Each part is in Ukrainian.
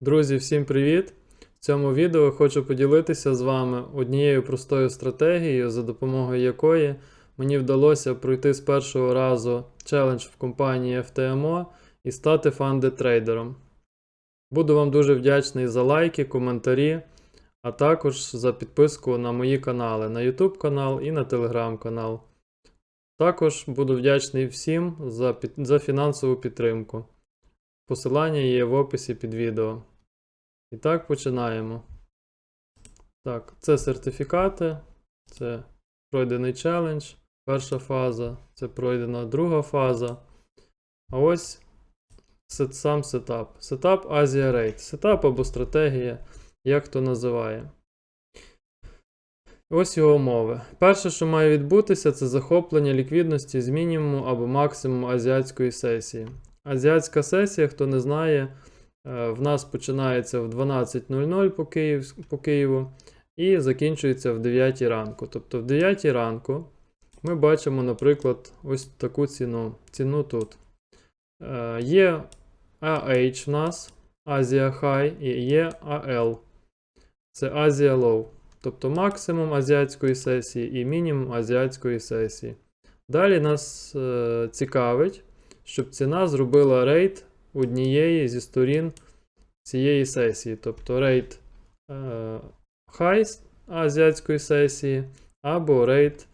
Друзі, всім привіт! В цьому відео хочу поділитися з вами однією простою стратегією, за допомогою якої мені вдалося пройти з першого разу челендж в компанії FTMO і стати фанди-трейдером. Буду вам дуже вдячний за лайки, коментарі, а також за підписку на мої канали, на YouTube канал і на Telegram канал. Також буду вдячний всім за, за фінансову підтримку. Посилання є в описі під відео. І так, починаємо. Так, це сертифікати, це пройдений челендж, перша фаза, це пройдена друга фаза. А ось сет, сам сетап. Сетап Asia Rate. Сетап або стратегія, як хто називає. Ось його умови. Перше, що має відбутися, це захоплення ліквідності з мінімуму або максимуму азіатської сесії. Азіатська сесія, хто не знає, е, в нас починається в 12.00 по, Київ, по Києву і закінчується в 9 ранку. Тобто в 9 ранку ми бачимо, наприклад, ось таку ціну. Ціну тут. Е, Є AH в нас, Asia High і є AL. Це Asia Low. Тобто максимум азіатської сесії і мінімум азіатської сесії. Далі нас е, цікавить, щоб ціна зробила рейд однієї зі сторін цієї сесії. Тобто рейд е, high азіатської сесії або рейд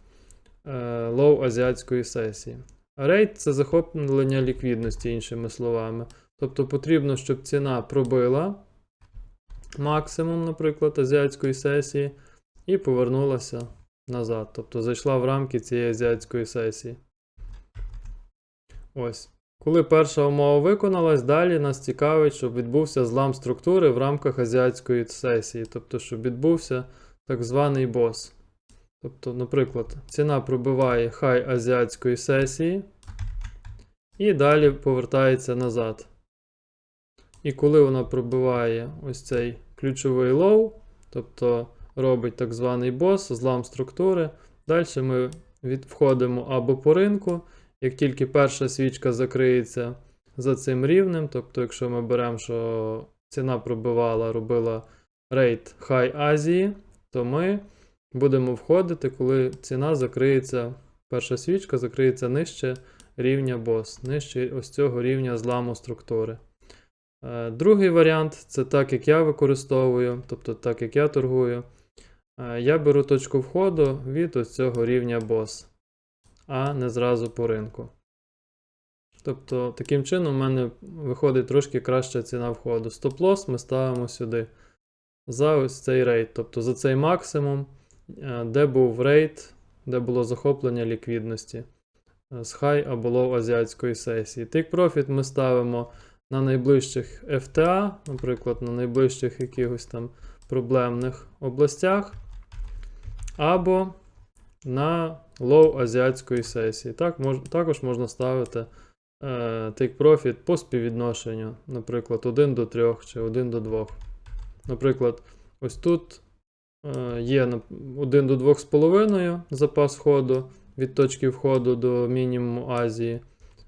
е, low азіатської сесії. Рейд це захоплення ліквідності, іншими словами. Тобто потрібно, щоб ціна пробила максимум, наприклад, азіатської сесії, і повернулася назад. Тобто зайшла в рамки цієї азіатської сесії. Ось. Коли перша умова виконалась, далі нас цікавить, щоб відбувся злам структури в рамках азіатської сесії. Тобто, щоб відбувся так званий бос. Тобто, наприклад, ціна пробиває хай азіатської сесії і далі повертається назад. І коли вона пробиває ось цей ключовий лоу, тобто робить так званий бос, злам структури, далі ми від, входимо або по ринку. Як тільки перша свічка закриється за цим рівнем, тобто, якщо ми беремо, що ціна пробивала, робила рейд High Азії, то ми будемо входити, коли ціна закриється, перша свічка закриється нижче рівня бос, нижче ось цього рівня зламу структури. Е, Другий варіант це так, як я використовую, тобто так, як я торгую. Е, Я беру точку входу від ось цього рівня бос, а не зразу по ринку. Тобто, таким чином, у мене виходить трошки краща ціна входу. Стоп-лосс ми ставимо сюди за ось цей рейд, тобто за цей максимум, е, де був рейд, де було захоплення ліквідності е, з хай або лоу азіатської сесії. Take Profit ми ставимо на найближчих FTA, наприклад, на найближчих якихось там проблемних областях, або на лоу азіатської сесії. Так, мож, також можна ставити е, take по співвідношенню, наприклад, 1 до 3 чи 1 до 2. Наприклад, ось тут е, є 1 до 2,5 запас ходу від точки входу до мінімуму Азії.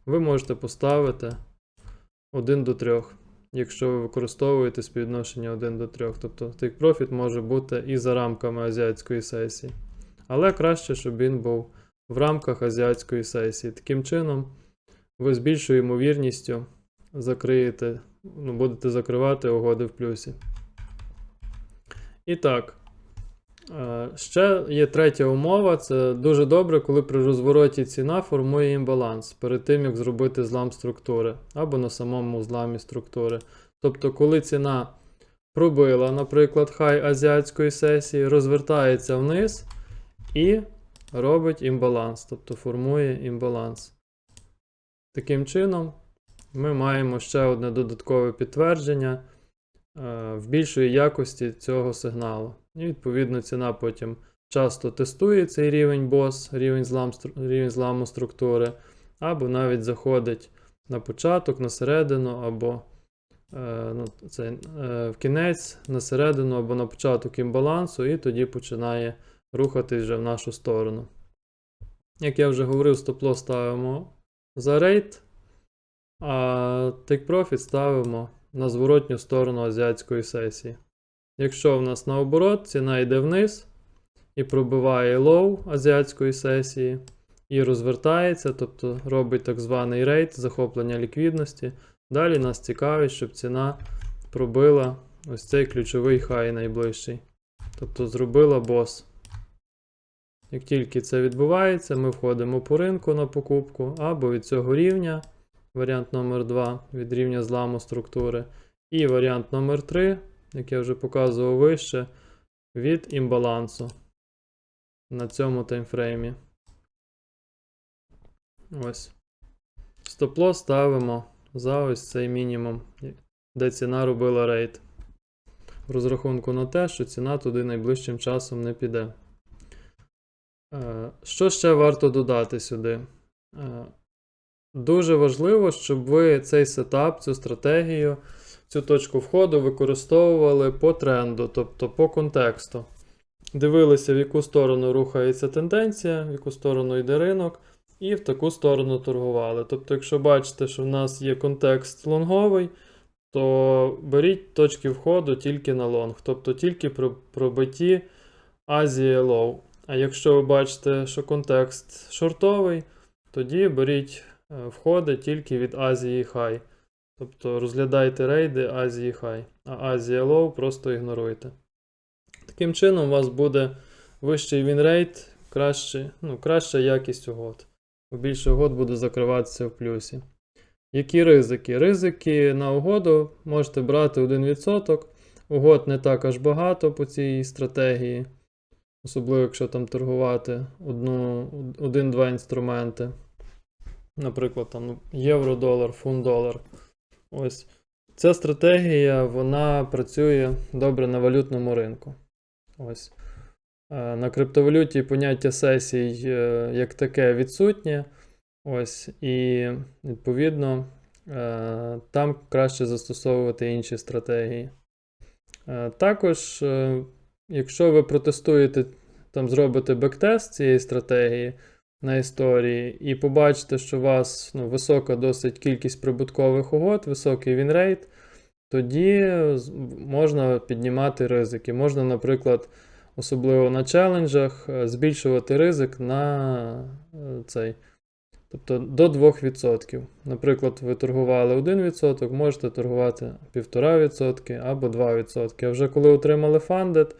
Ви можете поставити 1 до 3, якщо ви використовуєте співвідношення 1 до 3. Тобто take profit може бути і за рамками азіатської сесії. Але краще, щоб він був в рамках азіатської сесії. Таким чином, ви з більшою ймовірністю закриєте, ну, будете закривати угоди в плюсі. І так. е, Ще є третя умова. Це дуже добре, коли при розвороті ціна формує імбаланс перед тим, як зробити злам структури або на самому зламі структури. Тобто, коли ціна пробила, наприклад, хай азіатської сесії, розвертається вниз і робить імбаланс, тобто формує імбаланс. Таким чином, ми маємо ще одне додаткове підтвердження е, в більшої якості цього сигналу. І відповідно ціна потім часто тестує цей рівень бос, рівень, злам, рівень зламу структури, або навіть заходить на початок, на середину, або е, ну, це, е, в кінець, на середину або на початок імбалансу, і тоді починає рухатись вже в нашу сторону. Як я вже говорив, стоп-лосс ставимо за рейд, а take profit ставимо на зворотню сторону азіатської сесії. Якщо в нас наоборот, ціна йде вниз і пробиває лоу азіатської сесії, і розвертається, тобто робить так званий рейд захоплення ліквідності. Далі нас цікавить, щоб ціна пробила ось цей ключовий хай найближчий. Тобто зробила бос. Як тільки це відбувається, ми входимо по ринку на покупку або від цього рівня, варіант номер 2 від рівня зламу структури, і варіант номер 3, як я вже показував вище, від імбалансу на цьому таймфреймі. Ось. Стоп-лосс ставимо за ось цей мінімум, де ціна робила рейд. В розрахунку на те, що ціна туди найближчим часом не піде. Е, Що ще варто додати сюди? Е, Дуже важливо, щоб ви цей сетап, цю стратегію, цю точку входу використовували по тренду, тобто по контексту. Дивилися, в яку сторону рухається тенденція, в яку сторону йде ринок, і в таку сторону торгували. Тобто, якщо бачите, що в нас є контекст лонговий, то беріть точки входу тільки на лонг, тобто тільки про пробиті Азія лоу. А якщо ви бачите, що контекст шортовий, тоді беріть е, входи тільки від Азії Хай. Тобто розглядайте рейди Азії Хай, а Азія Лоу просто ігноруйте. Таким чином, у вас буде вищий вінрейт, краще, ну, краща якість угод. Бо більше угод буде закриватися в плюсі. Які ризики? Ризики на угоду можете брати 1%. Угод не так аж багато по цій стратегії. Особливо, якщо там торгувати один-два інструменти. Наприклад, там євро-долар, фунт-долар. Ось. Ця стратегія вона працює добре на валютному ринку. Ось. Е, На криптовалюті поняття сесій е, як таке відсутнє. Ось. І відповідно е, там краще застосовувати інші стратегії. Також, якщо ви протестуєте, там зробите бектест цієї стратегії на історії і побачите, що у вас ну, висока досить кількість прибуткових угод, високий вінрейт, тоді можна піднімати ризики. Можна, наприклад, особливо на челенджах, е, збільшувати ризик на е, цей. Тобто до 2%. Наприклад, ви торгували 1%, можете торгувати 1,5% або 2%. А вже коли отримали фандед,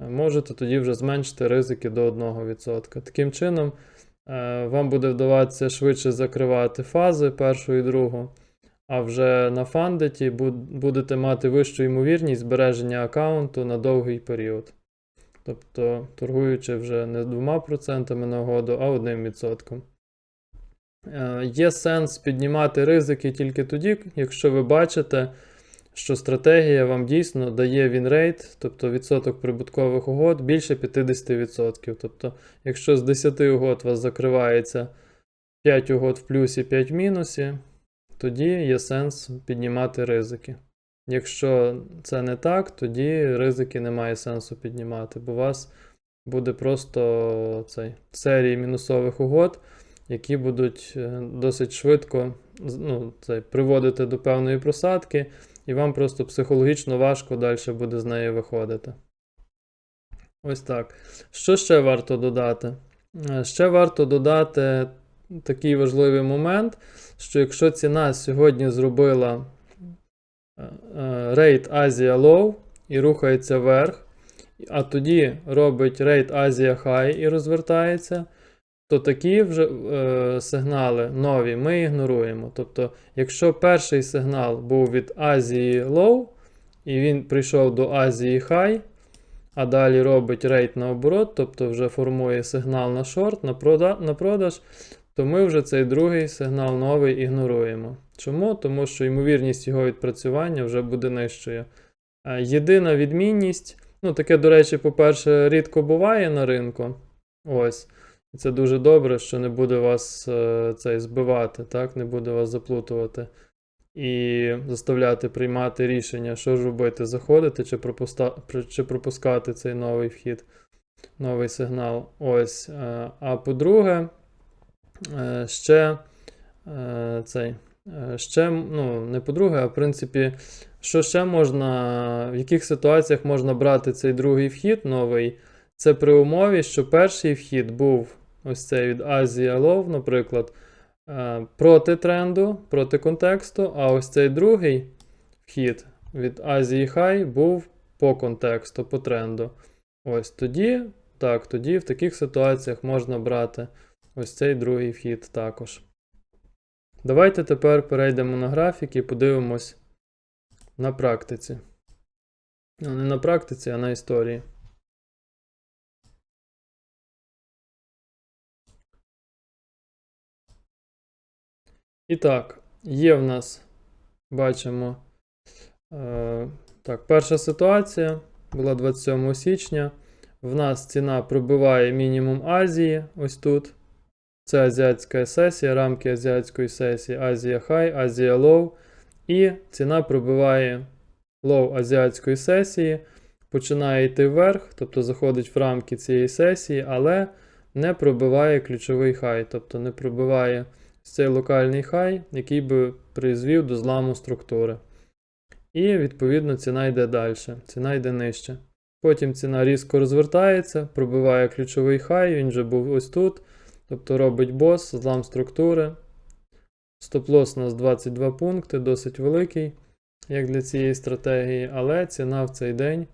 можете тоді вже зменшити ризики до 1%. Таким чином, е, вам буде вдаватися швидше закривати фази першу і другу, а вже на фандеті будете мати вищу ймовірність збереження аккаунту на довгий період. Тобто, торгуючи вже не 2% на угоду, а 1%. Е, Є сенс піднімати ризики тільки тоді, якщо ви бачите, що стратегія вам дійсно дає вінрейт, тобто відсоток прибуткових угод більше 50%. Тобто, якщо з 10 угод у вас закривається 5 угод в плюсі, 5 в мінусі, тоді є сенс піднімати ризики. Якщо це не так, тоді ризики немає сенсу піднімати, бо у вас буде просто цей серії мінусових угод, які будуть е, досить швидко ну, цей, приводити до певної просадки, і вам просто психологічно важко далі буде з неї виходити. Ось так. Що ще варто додати? Е, Ще варто додати такий важливий момент, що якщо ціна сьогодні зробила е, е, рейд Азія Low і рухається вверх, а тоді робить рейд Азія High і розвертається, то такі вже е, сигнали нові ми ігноруємо. Тобто, якщо перший сигнал був від Азії Low, і він прийшов до Азії High, а далі робить рейд наоборот, тобто вже формує сигнал на шорт, на, прода- на продаж, то ми вже цей другий сигнал новий ігноруємо. Чому? Тому що ймовірність його відпрацювання вже буде нижчою. Е, Єдина відмінність, ну таке, до речі, по-перше, рідко буває на ринку. Ось. Це дуже добре, що не буде вас е, цей збивати, так? не буде вас заплутувати і заставляти приймати рішення, що ж робити, заходити чи, чи пропускати цей новий вхід, новий сигнал. Ось. е, А по-друге, е, ще цей. Ще, ну, не по-друге, а в принципі, що ще можна, в яких ситуаціях можна брати цей другий вхід новий? Це при умові, що перший вхід був ось цей від Asia Low, наприклад, е, проти тренду, проти контексту, а ось цей другий вхід від Азії High був по контексту, по тренду. Ось тоді, так, тоді в таких ситуаціях можна брати ось цей другий вхід також. Давайте тепер перейдемо на графік і подивимось на практиці. Не на практиці, а на історії. І так, є в нас, бачимо, е, так, перша ситуація була 27 січня. В нас ціна пробиває мінімум Азії, ось тут. Це азіатська сесія, рамки азіатської сесії Азія High, Азія Low. І ціна пробиває лоу азіатської сесії, починає йти вверх, тобто заходить в рамки цієї сесії, але не пробиває ключовий хай, тобто не пробиває цей локальний хай, який би призвів до зламу структури. І, відповідно, ціна йде далі, ціна йде нижче. Потім ціна різко розвертається, пробиває ключовий хай, він вже був ось тут. Тобто робить бос, злам структури. Стоп-лосс у нас 22 пункти, досить великий, як для цієї стратегії, але ціна в цей день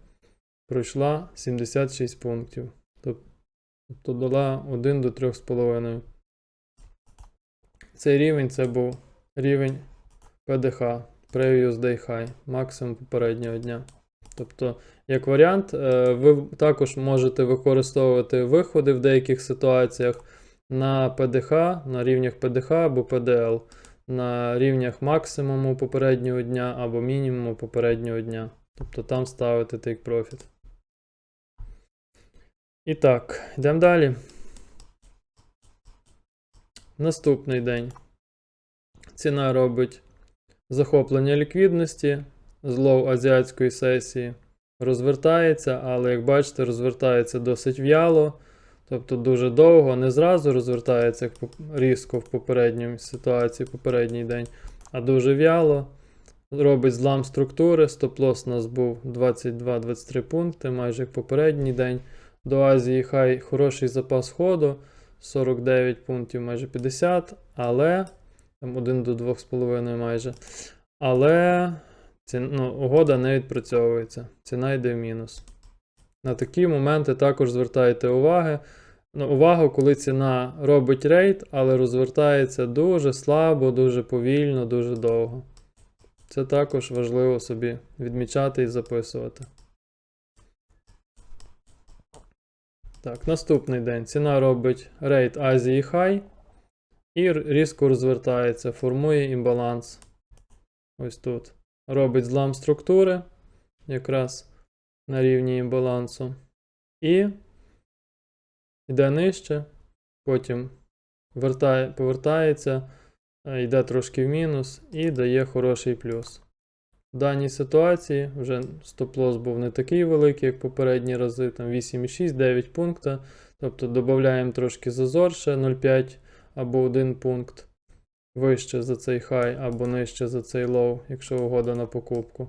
пройшла 76 пунктів. Тобто дала 1 до 3,5. Цей рівень це був рівень PDH, Previous Day High, максимум попереднього дня. Тобто, як варіант, е, ви також можете використовувати виходи в деяких ситуаціях на ПДХ, на рівнях ПДХ або ПДЛ, на рівнях максимуму попереднього дня або мінімуму попереднього дня. Тобто там ставити take profit. І так, йдемо далі. Наступний день. Ціна робить захоплення ліквідності з лоу азіатської сесії. Розвертається, але, як бачите, розвертається досить в'яло. Тобто дуже довго, не зразу розвертається як різко в попередній ситуації, попередній день, а дуже в'яло. Робить злам структури. Стоп-лосс у нас був 22-23 пункти, майже як попередній день. До Азії хай хороший запас ходу, 49 пунктів, майже 50, але там 1 до 2,5 майже. Але ці, ну, угода не відпрацьовується. Ціна йде в мінус. На такі моменти також звертайте уваги. Ну, увагу, коли ціна робить рейд, але розвертається дуже слабо, дуже повільно, дуже довго. Це також важливо собі відмічати і записувати. Так, наступний день. Ціна робить рейд Азії High і різко розвертається, формує імбаланс. Ось тут. Робить злам структури, якраз на рівні імбалансу. І йде нижче, потім вертає, повертається, е, йде трошки в мінус і дає хороший плюс. Даній ситуації вже стоп-лосс був не такий великий, як попередні рази, там 8,6, 9 пункта. Тобто додаємо трошки зазор ще 0,5 або 1 пункт вище за цей хай, або нижче за цей лоу, якщо угода на покупку.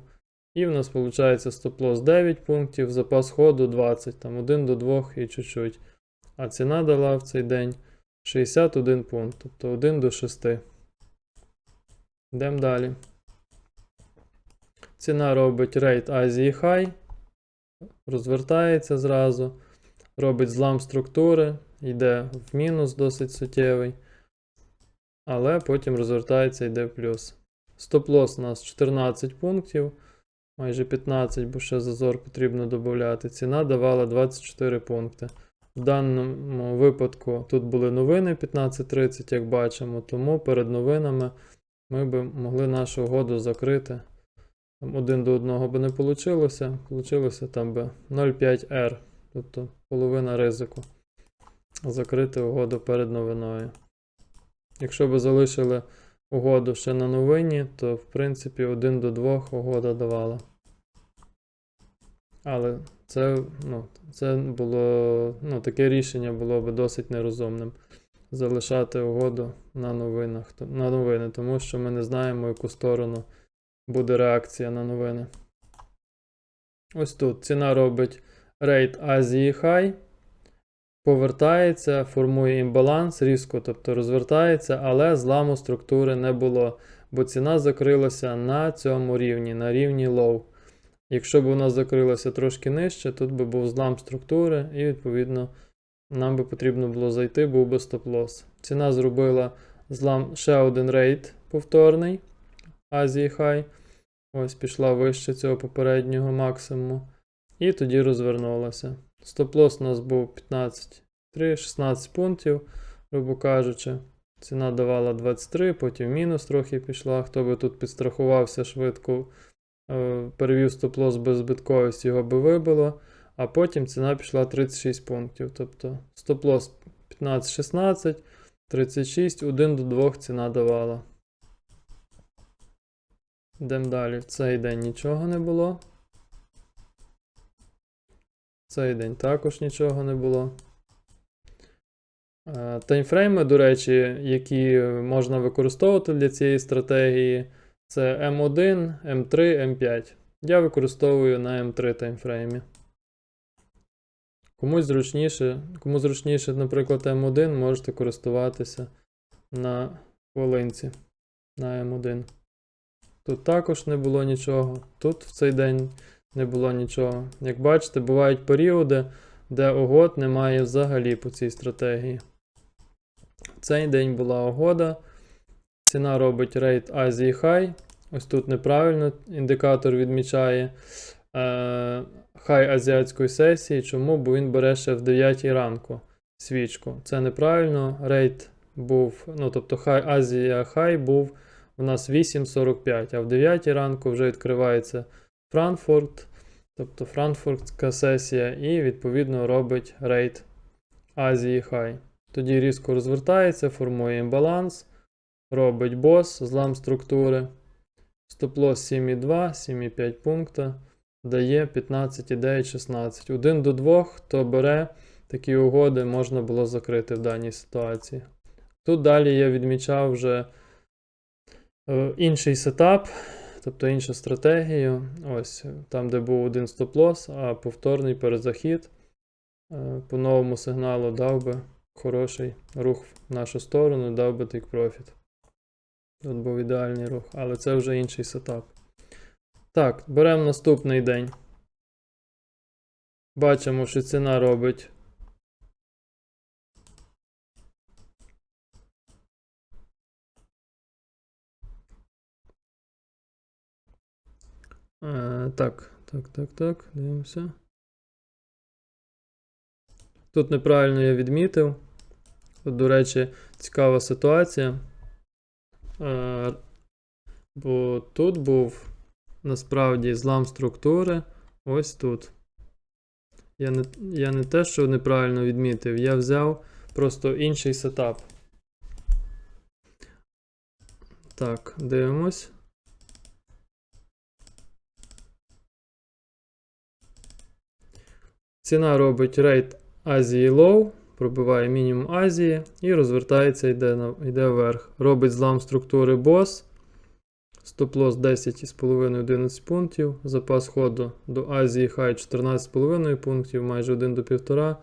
І в нас виходить стоп-лосс 9 пунктів, запас ходу 20, там 1 до 2 і чуть-чуть. А ціна дала в цей день 61 пункт, тобто 1 до 6. Йдемо далі. Ціна робить рейд Азії High, розвертається зразу, робить злам структури, йде в мінус досить суттєвий. Але потім розвертається йде в плюс. Стоп-лосс у нас 14 пунктів, майже 15, бо ще зазор потрібно додати. Ціна давала 24 пункти. В даному випадку тут були новини 15.30, як бачимо, тому перед новинами ми б могли нашу угоду закрити. Там один до одного би не вийшло. Получилося там би 0,5R, тобто половина ризику. Закрити угоду перед новиною. Якщо би залишили угоду ще на новині, то в принципі 1 до 2 угода давала. Але це ну, це було, ну, таке рішення було би досить нерозумним. залишати угоду на новинах, на новини, тому що ми не знаємо, яку сторону буде реакція на новини. Ось тут ціна робить рейд Азії High, повертається, формує імбаланс різко, тобто розвертається, але зламу структури не було, бо ціна закрилася на цьому рівні, на рівні low. Якщо б вона закрилася трошки нижче, тут би був злам структури, і відповідно нам би потрібно було зайти, був би стоп-лосс. Ціна зробила злам ще один рейд повторний Азії High. Ось пішла вище цього попереднього максимуму. І тоді розвернулася. Стоп-лосс у нас був 15,3, 16 пунктів, грубо кажучи. Ціна давала 23, потім мінус трохи пішла. Хто би тут підстрахувався швидко, е, перевів стоп-лосс без збитковості, його би вибило. А потім ціна пішла 36 пунктів. Тобто стоп-лосс 15-16, 36, 1 до 2 ціна давала. Йдемо далі. В цей день нічого не було. В цей день також нічого не було. Е, Таймфрейми, до речі, які можна використовувати для цієї стратегії, це М1, М3, М5. Я використовую на М3 таймфреймі. Комусь зручніше, кому зручніше, наприклад, М1, можете користуватися на хвилинці на М1. Тут також не було нічого. Тут в цей день не було нічого. Як бачите, бувають періоди, де угод немає взагалі по цій стратегії. В цей день була угода. Ціна робить рейд Азії High. Ось тут неправильно індикатор відмічає е, хай азіатської сесії. Чому? Бо він бере ще в 9 ранку свічку. Це неправильно. Рейд був, ну тобто хай Азія Хай був у нас 8.45, а в 9 ранку вже відкривається Франкфурт, тобто Франкфуртська сесія, і відповідно робить рейд Азії Хай. Тоді різко розвертається, формує імбаланс, робить бос, злам структури. Стоп-лосс 7,2, 7,5 пункта, дає 15,9, 16. 1 до 2, хто бере такі угоди, можна було закрити в даній ситуації. Тут далі я відмічав вже інший сетап, тобто іншу стратегію. Ось там, де був один стоп-лосс, а повторний перезахід е, по новому сигналу дав би хороший рух в нашу сторону, дав би take profit. Тут був ідеальний рух, але це вже інший сетап. Так, беремо наступний день. Бачимо, що ціна робить. Так, так, так, так, дивимося. Тут неправильно я відмітив. Тут, до речі, цікава ситуація. Е, бо тут був насправді злам структури ось тут. Я не, я не те, що неправильно відмітив, я взяв просто інший сетап. Так, дивимось. Ціна робить рейд Азії Low, пробиває мінімум Азії і розвертається, йде, на, йде вверх. Робить злам структури бос. Стоп-лосс 10,5-11 пунктів. Запас ходу до Азії Хай 14,5 пунктів, майже 1 до 1,5.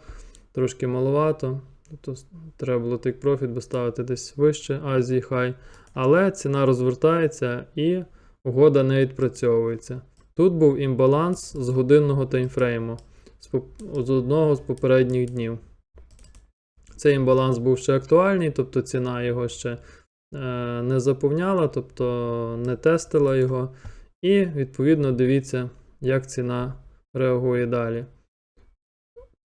Трошки маловато. Тобто треба було take profit би ставити десь вище Азії Хай. Але ціна розвертається і угода не відпрацьовується. Тут був імбаланс з годинного таймфрейму з, одного з попередніх днів. Цей імбаланс був ще актуальний, тобто ціна його ще е, не заповняла, тобто не тестила його. І, відповідно, дивіться, як ціна реагує далі.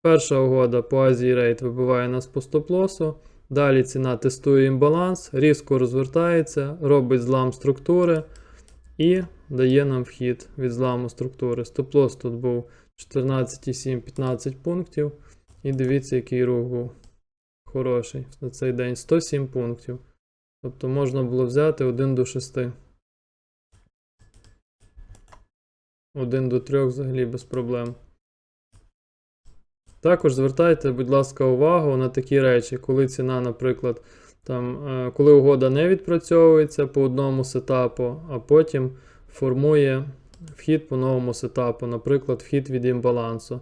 Перша угода по Азії Рейт вибиває нас по стоп-лосу. Далі ціна тестує імбаланс, різко розвертається, робить злам структури і дає нам вхід від зламу структури. Стоп-лосс тут був 14,7, 15 пунктів. І дивіться, який рух був хороший на цей день 107 пунктів. Тобто можна було взяти 1 до 6. 1 до 3 взагалі без проблем. Також звертайте, будь ласка, увагу на такі речі, коли ціна, наприклад, там, е, коли угода не відпрацьовується по одному сетапу, а потім формує вхід по новому сетапу, наприклад, вхід від імбалансу.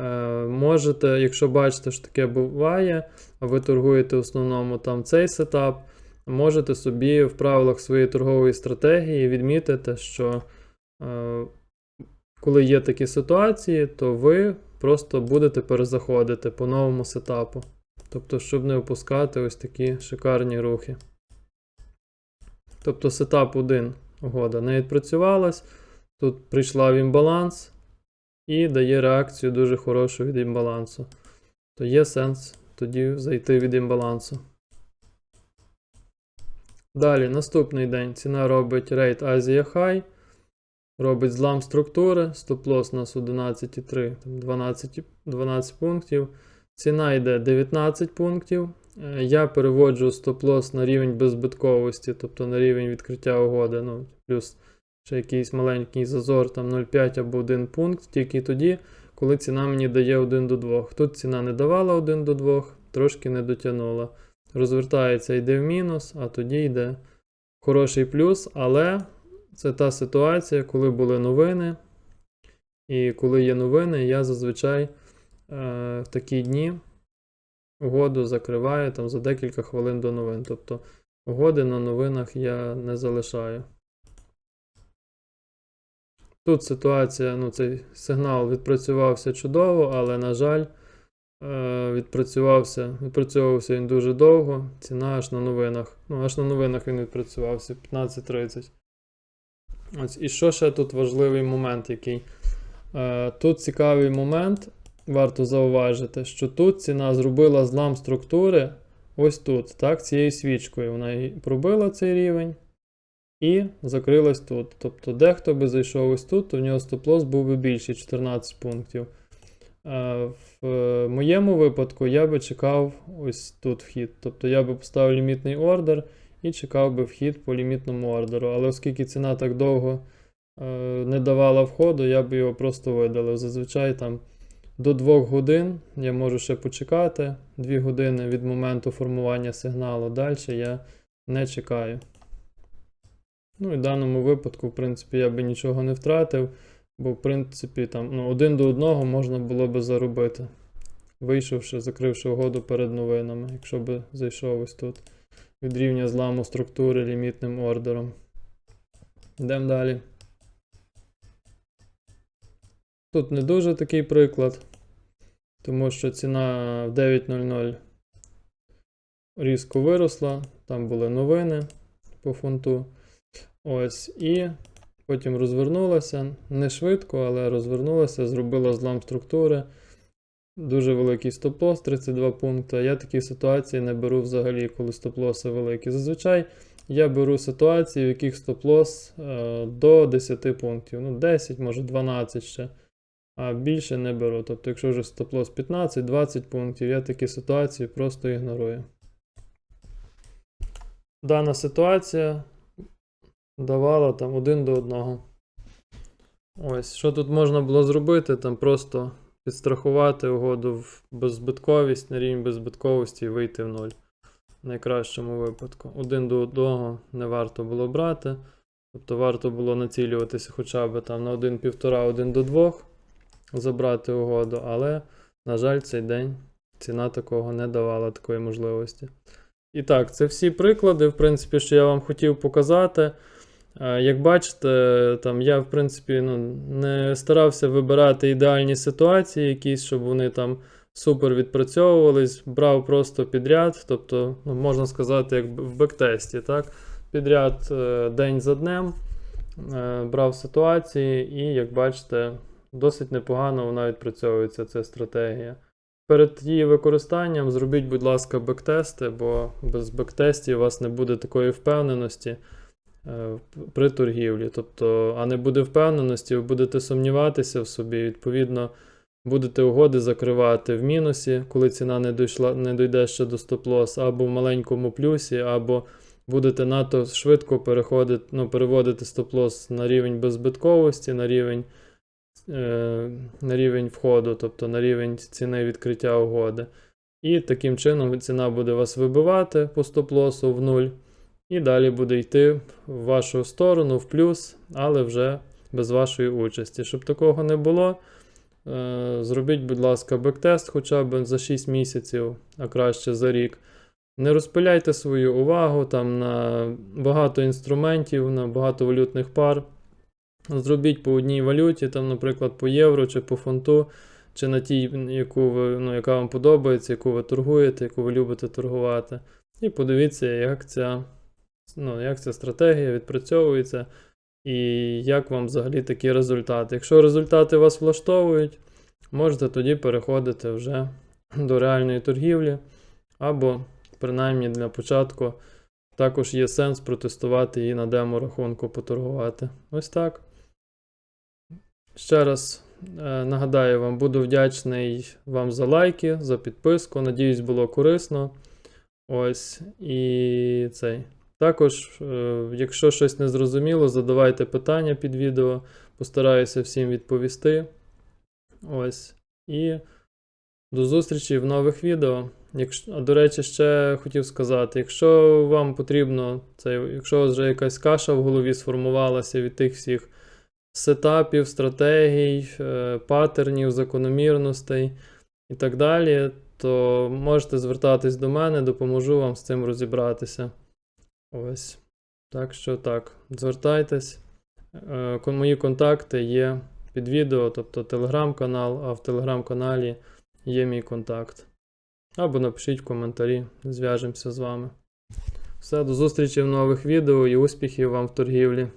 Е, Можете, якщо бачите, що таке буває, а ви торгуєте в основному там цей сетап, можете собі в правилах своєї торгової стратегії відмітити, що е, коли є такі ситуації, то ви просто будете перезаходити по новому сетапу. Тобто, щоб не опускати ось такі шикарні рухи. Тобто, сетап 1 угода не відпрацювалась. Тут прийшла в імбаланс і дає реакцію дуже хорошу від імбалансу. То є сенс тоді зайти від імбалансу. Далі, наступний день ціна робить рейд Asia High, робить злам структури, стоп-лосс у нас 11,3, 12, 12 пунктів. Ціна йде 19 пунктів. Е, Я переводжу стоп-лосс на рівень беззбитковості, тобто на рівень відкриття угоди. Ну, плюс ще якийсь маленький зазор, там 0,5 або 1 пункт, тільки тоді, коли ціна мені дає 1 до 2. Тут ціна не давала 1 до 2, трошки не дотягнула. Розвертається, йде в мінус, а тоді йде хороший плюс, але це та ситуація, коли були новини. І коли є новини, я зазвичай е, в такі дні угоду закриваю там за декілька хвилин до новин. Тобто угоди на новинах я не залишаю. Тут ситуація, ну, цей сигнал відпрацювався чудово, але, на жаль, е, відпрацювався, відпрацьовувався він дуже довго. Ціна аж на новинах. Ну, аж на новинах він відпрацювався 15.30. Ось, і що ще тут важливий момент, який. Е, тут цікавий момент, варто зауважити, що тут ціна зробила злам структури ось тут, так, цією свічкою. Вона пробила цей рівень і закрилась тут. Тобто, дехто би зайшов ось тут, то в нього стоп-лосс був би більший 14 пунктів. Е, В е, моєму випадку я би чекав ось тут вхід. Тобто я би поставив лімітний ордер і чекав би вхід по лімітному ордеру. Але оскільки ціна так довго е, не давала входу, я би його просто видалив. Зазвичай там до 2 годин я можу ще почекати. 2 години від моменту формування сигналу. Далі я не чекаю. Ну і в даному випадку, в принципі, я би нічого не втратив, бо, в принципі, там ну, один до одного можна було би заробити, вийшовши, закривши угоду перед новинами, якщо би зайшов ось тут від рівня зламу структури лімітним ордером. Йдемо далі. Тут не дуже такий приклад, тому що ціна в 9.00 різко виросла, там були новини по фунту. Ось, і потім розвернулася. Не швидко, але розвернулася, зробила злам структури. Дуже великий стоп-лосс, 32 пункти. Я такі ситуації не беру взагалі, коли стоп-лоси великі. Зазвичай я беру ситуації, в яких стоп-лосс е, до 10 пунктів. Ну, 10, може 12 ще. А більше не беру. Тобто, якщо вже стоп-лосс 15-20 пунктів, я такі ситуації просто ігнорую. Дана ситуація давала там один до одного. Ось, що тут можна було зробити? Там просто підстрахувати угоду в беззбитковість на рівень беззбитковості і вийти в нуль. В найкращому випадку. Один до одного не варто було брати. Тобто варто було націлюватися хоча б там на 1,5, 1 до 2, забрати угоду, але, на жаль, цей день ціна такого не давала такої можливості. І так, це всі приклади, в принципі, що я вам хотів показати. Як бачите, там я, в принципі, ну, не старався вибирати ідеальні ситуації, якісь, щоб вони там супер відпрацьовувались, брав просто підряд, тобто, ну, можна сказати, як в бектесті, так? Підряд е, день за днем е, брав ситуації, і, як бачите, досить непогано вона відпрацьовується, ця стратегія. Перед її використанням зробіть, будь ласка, бектести, бо без бектестів у вас не буде такої впевненості при торгівлі. Тобто, а не буде впевненості, ви будете сумніватися в собі, відповідно, будете угоди закривати в мінусі, коли ціна не дійшла, не дійде ще до стоп-лосс, або в маленькому плюсі, або будете надто швидко переходити, ну, переводити стоп-лосс на рівень беззбитковості, на рівень е, на рівень входу, тобто на рівень ціни відкриття угоди. І таким чином ціна буде вас вибивати по стоп-лосу в нуль. І далі буде йти в вашу сторону, в плюс, але вже без вашої участі. Щоб такого не було, е, зробіть, будь ласка, бектест хоча б за 6 місяців, а краще за рік. Не розпиляйте свою увагу там на багато інструментів, на багато валютних пар. Зробіть по одній валюті, там, наприклад, по євро чи по фунту, чи на тій, яку ви, ну, яка вам подобається, яку ви торгуєте, яку ви любите торгувати. І подивіться, як ця, ну, як ця стратегія відпрацьовується і як вам взагалі такі результати. Якщо результати вас влаштовують, можете тоді переходити вже до реальної торгівлі, або, принаймні для початку, також є сенс протестувати її на демо-рахунку, поторгувати. Ось так. Ще раз е, нагадаю вам, буду вдячний вам за лайки, за підписку. Надіюсь, було корисно. Ось. І цей. Також, е, якщо щось не зрозуміло, задавайте питання під відео. Постараюся всім відповісти. Ось. І до зустрічі в нових відео. Якщо, до речі, ще хотів сказати: якщо вам потрібно, це, якщо вже якась каша в голові сформувалася від тих всіх сетапів, стратегій, е, паттернів, закономірностей і так далі, то можете звертатись до мене, допоможу вам з цим розібратися. Ось. Так що так, звертайтесь. Е, Мої контакти є під відео, тобто телеграм-канал, а в телеграм-каналі є мій контакт. Або напишіть в коментарі, зв'яжемося з вами. Все, до зустрічі в нових відео і успіхів вам в торгівлі.